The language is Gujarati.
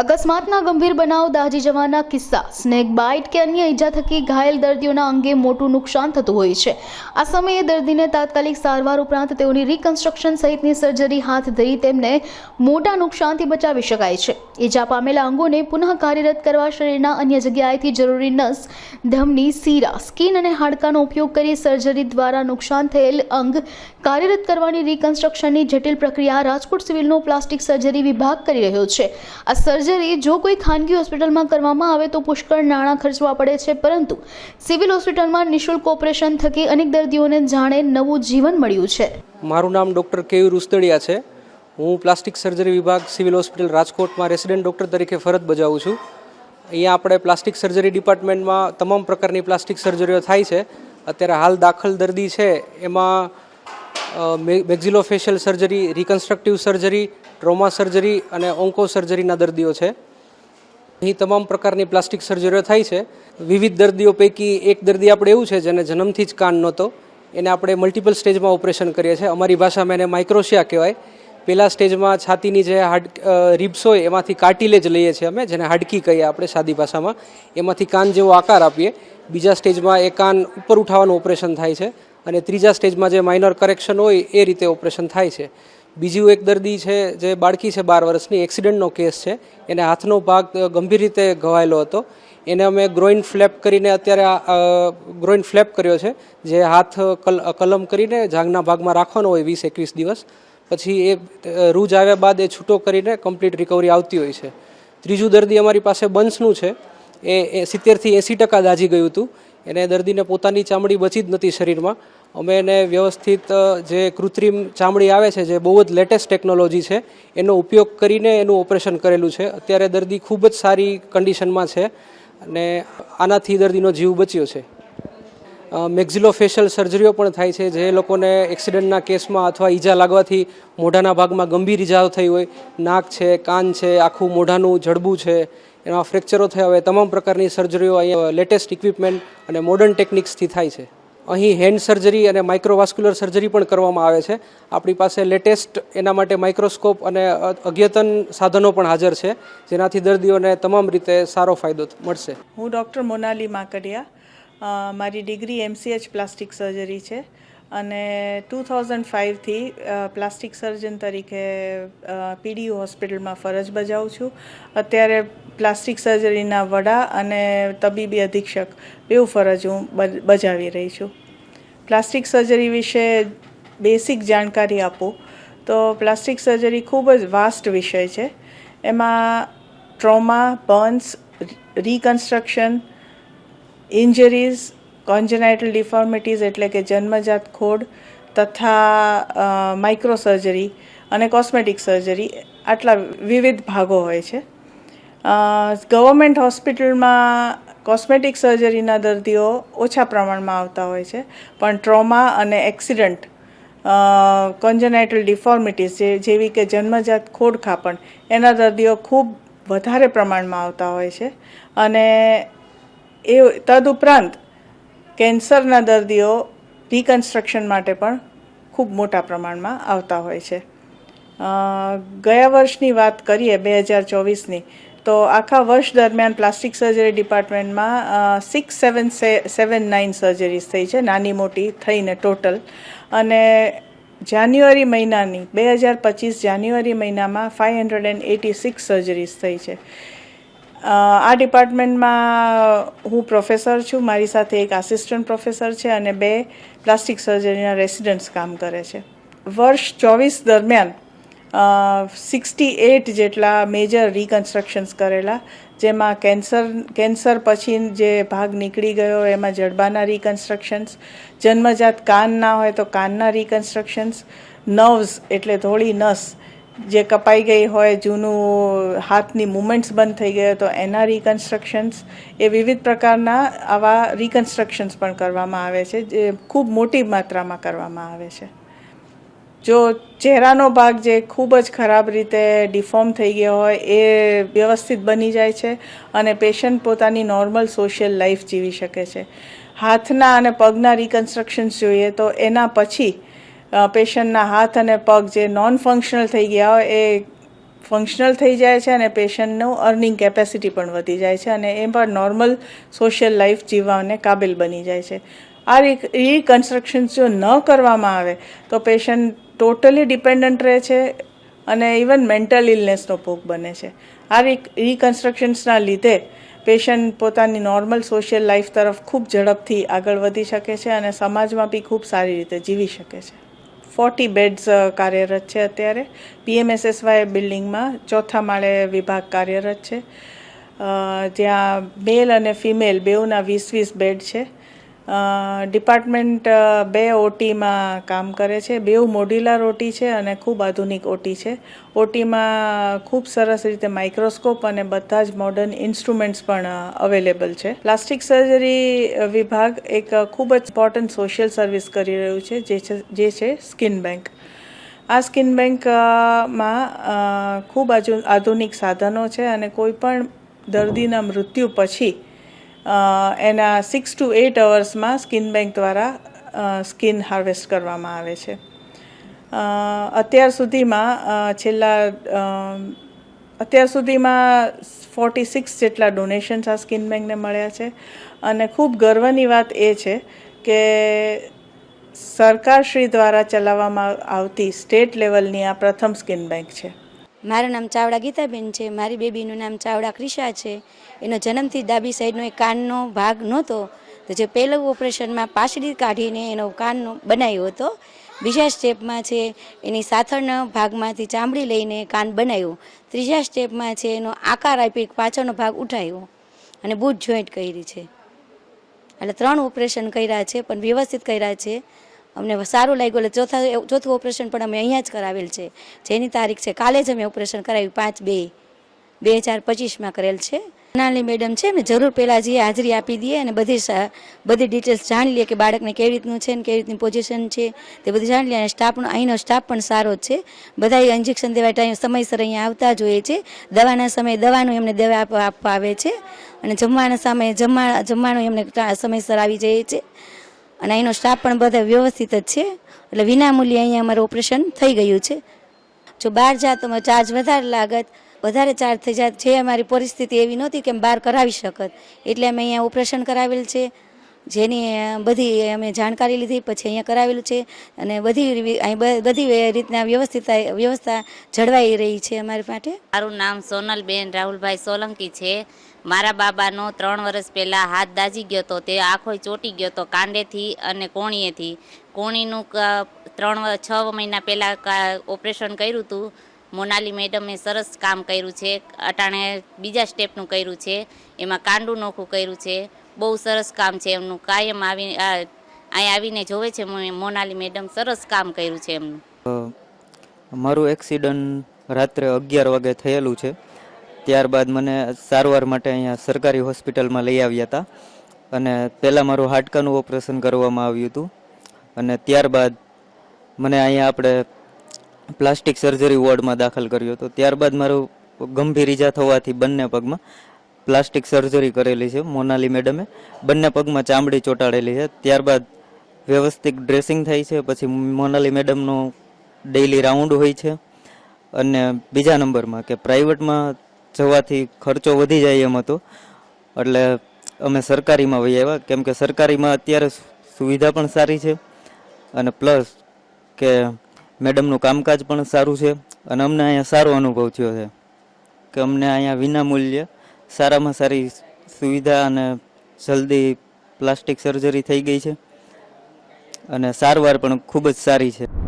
અકસ્માતના ગંભીર બનાવ દાઝી જવાના કિસ્સા. સ્નેક બાઇટ કે અન્ય ઈજા થકી ઘાયલ દર્દીઓના અંગે મોટું નુકસાન થતું હોય છે. આ સમયે દર્દીને તાત્કાલિક સારવાર ઉપરાંત તેઓની રિકન્સ્ટ્રક્શન સહિતની સર્જરી હાથ ધરી તેમને મોટા નુકસાનથી બચાવી શકાય છે. ઈજા પામેલા અંગોને પુનઃ કાર્યરત કરવા શરીરના અન્ય જગ્યાએથી જરૂરી નસ, ધમની સીરા સ્કિન અને હાડકાનો ઉપયોગ કરી સર્જરી દ્વારા નુકસાન થયેલ અંગ કાર્યરત કરવાની રિકન્સ્ટ્રક્શનની જટિલ પ્રક્રિયા રાજકોટ સિવિલનો પ્લાસ્ટિક સર્જરી વિભાગ કરી રહ્યો છે. આ સર્જરી જો કોઈ ખાનગી હોસ્પિટલમાં કરવામાં આવે તો પુષ્કળ નાણાં ખર્ચવા પડે છે, પરંતુ સિવિલ હોસ્પિટલમાં નિઃશુલ્ક ઓપરેશન થકી અનેક દર્દીઓને જાણે નવું જીવન મળ્યું છે. મારું નામ ડૉક્ટર કેવી રૂસ્તડિયા છે. હું પ્લાસ્ટિક સર્જરી વિભાગ સિવિલ હોસ્પિટલ રાજકોટમાં રેસિડેન્ટ ડૉક્ટર તરીકે ફરજ બજાવું છું. અહીંયા આપણે પ્લાસ્ટિક સર્જરી ડિપાર્ટમેન્ટમાં તમામ પ્રકારની પ્લાસ્ટિક સર્જરીઓ થાય છે. અત્યારે હાલ દાખલ દર્દી છે, એમાં maxillofacial surgery, reconstructive surgery trauma surgery અને ઓન્કો સર્જરીના દર્દીઓ છે. અહીં તમામ પ્રકારની પ્લાસ્ટિક સર્જરીઓ થાય છે. વિવિધ દર્દીઓ પૈકી એક દર્દી આપણે એવું છે જેને જન્મથી જ કાન નહોતો. એને આપણે મલ્ટિપલ સ્ટેજમાં ઓપરેશન કરીએ છીએ. અમારી ભાષામાં એને માઇક્રોશિયા કહેવાય. પહેલાં સ્ટેજમાં છાતીની જે હાડ રિબ્સ હોય એમાંથી કાર્ટિલેજ લઈએ છીએ અમે, જેને હાડકી કહીએ આપણે સાદી ભાષામાં. એમાંથી કાન જેવો આકાર આપીએ. બીજા સ્ટેજમાં એ કાન ઉપર ઉઠાવવાનું ઓપરેશન થાય છે. અને ત્રીજા સ્ટેજમાં જે માઇનર કરેક્શન હોય એ રીતે ઓપરેશન થાય છે. બીજું એક દર્દી છે જે બાળકી છે બાર વર્ષની, એક્સિડન્ટનો કેસ છે. એને હાથનો ભાગ ગંભીર રીતે ઘવાયેલો હતો. એને અમે ગ્રોઈન ફ્લેપ કરીને અત્યારે ગ્રોઈન ફ્લેપ કર્યો છે, જે હાથ, કલ કલમ કરીને જાંગના ભાગમાં રાખવાનો હોય વીસ, એકવીસ દિવસ. પછી એ રૂજ આવ્યા બાદ એ છૂટો કરીને કમ્પ્લીટ રિકવરી આવતી હોય છે. ત્રીજું દર્દી અમારી પાસે બંસનું છે. એ સિત્તેરથી એંસી ટકા દાજી ગયું હતું. એને દર્દીને પોતાની ચામડી બચી જ નથી શરીરમાં. અમે એને વ્યવસ્થિત જે કૃત્રિમ ચામડી આવે છે, જે બહુ જ લેટેસ્ટ ટેકનોલોજી છે, એનો ઉપયોગ કરીને એનું ઓપરેશન કરેલું છે. અત્યારે દર્દી ખૂબ જ સારી કન્ડિશનમાં છે અને આનાથી દર્દીનો જીવ બચ્યો છે. મેક્ઝિલોફેશિયલ સર્જરીઓ પણ થાય છે, જે લોકોને એક્સિડન્ટના કેસમાં અથવા ઈજા લાગવાથી મોઢાના ભાગમાં ગંભીર ઈજાઓ થઈ હોય, નાક છે, કાન છે, આખું મોઢાનું જડબું છે, એમાં ફ્રેક્ચરો થયા હોય, તમામ પ્રકારની સર્જરીઓ અહીંયા લેટેસ્ટ ઇક્વિપમેન્ટ અને મોડર્ન ટેકનિક્સથી થાય છે. અહીં હેન્ડ સર્જરી અને માઇક્રોવાસ્ક્યુલર સર્જરી પણ કરવામાં આવે છે. આપણી પાસે લેટેસ્ટ એના માટે માઇક્રોસ્કોપ અને અદ્યતન સાધનો પણ હાજર છે, જેનાથી દર્દીઓને તમામ રીતે સારો ફાયદો મળશે. હું ડૉક્ટર મોનાલી માકડિયા મારી ડિગ્રી એમસીએચ પ્લાસ્ટિક સર્જરી છે અને ટુ થાઉઝન્ડ ફાઇવથી પ્લાસ્ટિક સર્જન તરીકે પીડીયુ હોસ્પિટલમાં ફરજ બજાવું છું. અત્યારે પ્લાસ્ટિક સર્જરીના વડા અને તબીબી અધિક્ષક બેઉ ફરજ હું બજાવી રહી છું. પ્લાસ્ટિક સર્જરી વિશે બેસિક જાણકારી આપું. તો પ્લાસ્ટિક સર્જરી ખૂબ જ વાસ્ટ વિષય છે. એમાં trauma burns reconstruction, injuries, congenital deformities એટલે કે જન્મજાત ખોડ તથા માઇક્રો સર્જરી અને કોસ્મેટિક સર્જરી આટલા વિવિધ ભાગો હોય છે. ગવર્મેન્ટ હોસ્પિટલમાં કોસ્મેટિક સર્જરીના દર્દીઓ ઓછા પ્રમાણમાં આવતા હોય છે. પણ ટ્રોમા અને એક્સિડન્ટ કોન્જનાઇટલ ડિફોર્મિટીઝ જે, જેવી કે જન્મજાત ખોડખાપણ એના દર્દીઓ ખૂબ વધારે પ્રમાણમાં આવતા હોય છે. અને એ તદુપરાંત કેન્સરના દર્દીઓ રિકન્સ્ટ્રક્શન માટે પણ ખૂબ મોટા પ્રમાણમાં આવતા હોય છે. ગયા વર્ષની વાત કરીએ, બે હજાર ચોવીસની તો આખા વર્ષ દરમિયાન plastic surgery ડિપાર્ટમેન્ટમાં six seven seven nine surgeries થઈ છે, નાની મોટી થઈને ટોટલ અને જાન્યુઆરી મહિનાની, બે હજાર પચીસ જાન્યુઆરી મહિનામાં five hundred and eighty six surgeries થઈ છે. આ ડિપાર્ટમેન્ટમાં હું પ્રોફેસર છું, મારી સાથે એક આસિસ્ટન્ટ પ્રોફેસર છે અને બે પ્લાસ્ટિક સર્જરીના રેસિડન્ટ્સ કામ કરે છે. વર્ષ ચોવીસ દરમિયાન સિક્સટી એટ જેટલા મેજર રિકન્સ્ટ્રક્શન્સ કરેલા, જેમાં કેન્સર કેન્સર પછી જે ભાગ નીકળી ગયો, એમાં જડબાના રિકન્સ્ટ્રક્શન્સ જન્મજાત કાન ના હોય તો કાનના રિકન્સ્ટ્રક્શન્સ નર્વ્સ એટલે ધોળી નસ, જે કપાઈ ગઈ હોય, જૂનું હાથની મુમેન્ટ્સ બંધ થઈ ગયો તો એના રિકન્સ્ટ્રક્શન્સ એ વિવિધ પ્રકારના આવા રિકન્સ્ટ્રક્શન્સ પણ કરવામાં આવે છે, જે ખૂબ મોટી માત્રામાં કરવામાં આવે છે. જો ચહેરાનો ભાગ જે ખૂબ જ ખરાબ રીતે ડિફોર્મ થઈ ગયો હોય, એ વ્યવસ્થિત બની જાય છે અને પેશન્ટ પોતાની નોર્મલ સોશિયલ લાઈફ જીવી શકે છે. હાથના અને પગના રિકન્સ્ટ્રક્શન્સ જોઈએ તો એના પછી પેશન્ટના હાથ અને પગ જે નોન ફંક્શનલ થઈ ગયા હોય, એ ફંક્શનલ થઈ જાય છે અને પેશન્ટનું અર્નિંગ કેપેસિટી પણ વધી જાય છે અને એ પણ નોર્મલ સોશિયલ લાઈફ જીવવાને કાબિલ બની જાય છે. આ રિકન્સ્ટ્રક્શન જો ન કરવામાં આવે, તો પેશન્ટ ટોટલી ડિપેન્ડન્ટ રહે છે અને ઇવન મેન્ટલ ઇલનેસનો ભોગ બને છે. આ રિકન્સ્ટ્રક્શન્સના લીધે પેશન્ટ પોતાની નોર્મલ સોશિયલ લાઈફ તરફ ખૂબ ઝડપથી આગળ વધી શકે છે અને સમાજમાં બી ખૂબ સારી રીતે જીવી શકે છે. ફોર્ટી બેડ્સ કાર્યરત છે અત્યારે. પીએમએસએસવાય બિલ્ડિંગમાં ચોથા માળે વિભાગ કાર્યરત છે. જ્યાં મેલ અને ફિમેલ બેઉના વીસ વીસ બેડ છે. ડિપાર્ટમેન્ટ બે ઓટીમાં કામ કરે છે. બેઉ મોડ્યુલર ઓટી છે અને ખૂબ આધુનિક ઓટી છે. ઓટીમાં ખૂબ સરસ રીતે માઇક્રોસ્કોપ અને બધા જ મોડર્ન ઇન્સ્ટ્રુમેન્ટ્સ પણ અવેલેબલ છે. પ્લાસ્ટિક સર્જરી વિભાગ એક ખૂબ જ ઇમ્પોર્ટન્ટ સોશિયલ સર્વિસ કરી રહ્યું છે, જે છે સ્કિન બેંક. આ સ્કિન બેંકમાં ખૂબ આધુનિક સાધનો છે અને કોઈ પણ દર્દીના મૃત્યુ પછી એના સિક્સ ટુ એટ અવર્સમાં સ્કિન બેંક દ્વારા સ્કિન હાર્વેસ્ટ કરવામાં આવે છે. અત્યાર સુધીમાં છેલ્લા અત્યાર સુધીમાં ફોર્ટી સિક્સ જેટલા ડોનેશન્સ આ સ્કિન બેંકને મળ્યા છે. અને ખૂબ ગર્વની વાત એ છે કે સરકારશ્રી દ્વારા ચલાવવામાં આવતી સ્ટેટ લેવલની આ પ્રથમ સ્કિન બેંક છે. મારું નામ ચાવડા ગીતાબેન છે, મારી બેબીનું નામ ચાવડા ક્રિશા છે. એનો જન્મથી ડાબી સાઈડનો એક કાનનો ભાગ નહોતો, તો જે પહેલું ઓપરેશનમાં પાછળી કાઢીને એનો કાનનો બનાવ્યો હતો. બીજા સ્ટેપમાં છે, એની સાથળના ભાગમાંથી ચામડી લઈને કાન બનાવ્યું. ત્રીજા સ્ટેપમાં છે, એનો આકાર આપી પાછળનો ભાગ ઉઠાવ્યો અને બૂટ જોઈન્ટ કરી છે. એટલે ત્રણ ઓપરેશન કર્યા છે, પણ વ્યવસ્થિત કર્યા છે. અમને સારું લાગ્યું. એટલે ચોથા ચોથું ઓપરેશન પણ અમે અહીંયા જ કરાવેલ છે. જેની તારીખ છે, કાલે જ અમે ઓપરેશન કરાવ્યું પાંચ બે બે હજાર પચીસમાં કરેલ છે. નાની મેડમ છે ને, જરૂર પહેલાં જઈએ હાજરી આપી દઈએ અને બધી બધી ડિટેલ્સ જાણી લઈએ કે બાળકને કેવી રીતનું છે ને, કેવી રીતની પોઝિશન છે. તે બધું જાણી લઈએ અને સ્ટાફનો અહીંનો સ્ટાફ પણ સારો જ છે. બધા ઇન્જેક્શન દેવા ટાઈમ સમયસર અહીંયા આવતા જ હોય છે. દવાના સમયે દવાનું એમને દવા આપવા આવે છે. અને જમવાના સમયે જમવા, જમવાનું એમને સમયસર આવી જાય છે. અને અહીંનો સ્ટાફ પણ બધા વ્યવસ્થિત જ છે. એટલે વિનામૂલ્યે અહીંયા અમારું ઓપરેશન થઈ ગયું છે. જો બહાર જાત તો ચાર્જ વધારે લાગત. વધારે ચાર્જ થઈ જાત જે અમારી પરિસ્થિતિ એવી નહોતી કે બહાર કરાવી શકત. એટલે અમે અહીંયા ઓપરેશન કરાવેલ છે. જેની બધી અમે જાણકારી લીધી, પછી અહીંયા કરાવેલું છે. અને બધી અહીં બધી રીતના વ્યવસ્થિત, વ્યવસ્થા જળવાઈ રહી છે અમારી માટે. મારું નામ સોનલબેન રાહુલભાઈ સોલંકી છે. મારા બાબાનો ત્રણ વર્ષ પહેલાં હાથ દાજી ગયો હતો તે આંખો ચોટી ગયો હતો કાંડેથી અને કોણીએથી. કોણીનું ત્રણ, છ મહિના પહેલાં ઓપરેશન કર્યું હતું મોનાલી મેડમે સરસ કામ કર્યું છે. અટાણે બીજા સ્ટેપનું કર્યું છે. એમાં કાંડું નોખું કર્યું છે. બહુ સરસ કામ છે એમનું. કાયમ આવી અહીં આવીને જોવે છે મોનાલી મેડમ સરસ કામ કર્યું છે એમનું. મારું એક્સિડન્ટ રાત્રે અગિયાર વાગે થયેલું છે. ત્યારબાદ મને સારવાર માટે અહીંયા સરકારી હોસ્પિટલમાં લઈ આવ્યા હતા. અને પહેલાં મારું હાડકાનું ઓપરેશન કરવામાં આવ્યું હતું. અને ત્યારબાદ મને અહીંયા આપણે પ્લાસ્ટિક સર્જરી વોર્ડમાં દાખલ કર્યો હતો. ત્યારબાદ મારું ગંભીર ઈજા થવાથી બંને પગમાં પ્લાસ્ટિક સર્જરી કરેલી છે મોનાલી મેડમે. બંને પગમાં ચામડી ચોંટાડેલી છે. ત્યારબાદ વ્યવસ્થિત ડ્રેસિંગ થાય છે. પછી મોનાલી મેડમનો ડેઇલી રાઉન્ડ હોય છે. અને બીજા નંબરમાં કે પ્રાઇવેટમાં જવાથી ખર્ચો વધી જાય એમ હતો. એટલે અમે સરકારીમાં વહી આવ્યા. કેમ કે સરકારીમાં અત્યારે સુવિધા પણ સારી છે. અને પ્લસ કે મેડમનું કામકાજ પણ સારું છે. અને અમને અહીંયા સારો અનુભવ થયો છે. કે અમને અહીંયા વિના મૂલ્યે સારામાં સારી સુવિધા અને જલ્દી પ્લાસ્ટિક સર્જરી થઈ ગઈ છે. અને સારવાર પણ ખૂબ જ સારી છે.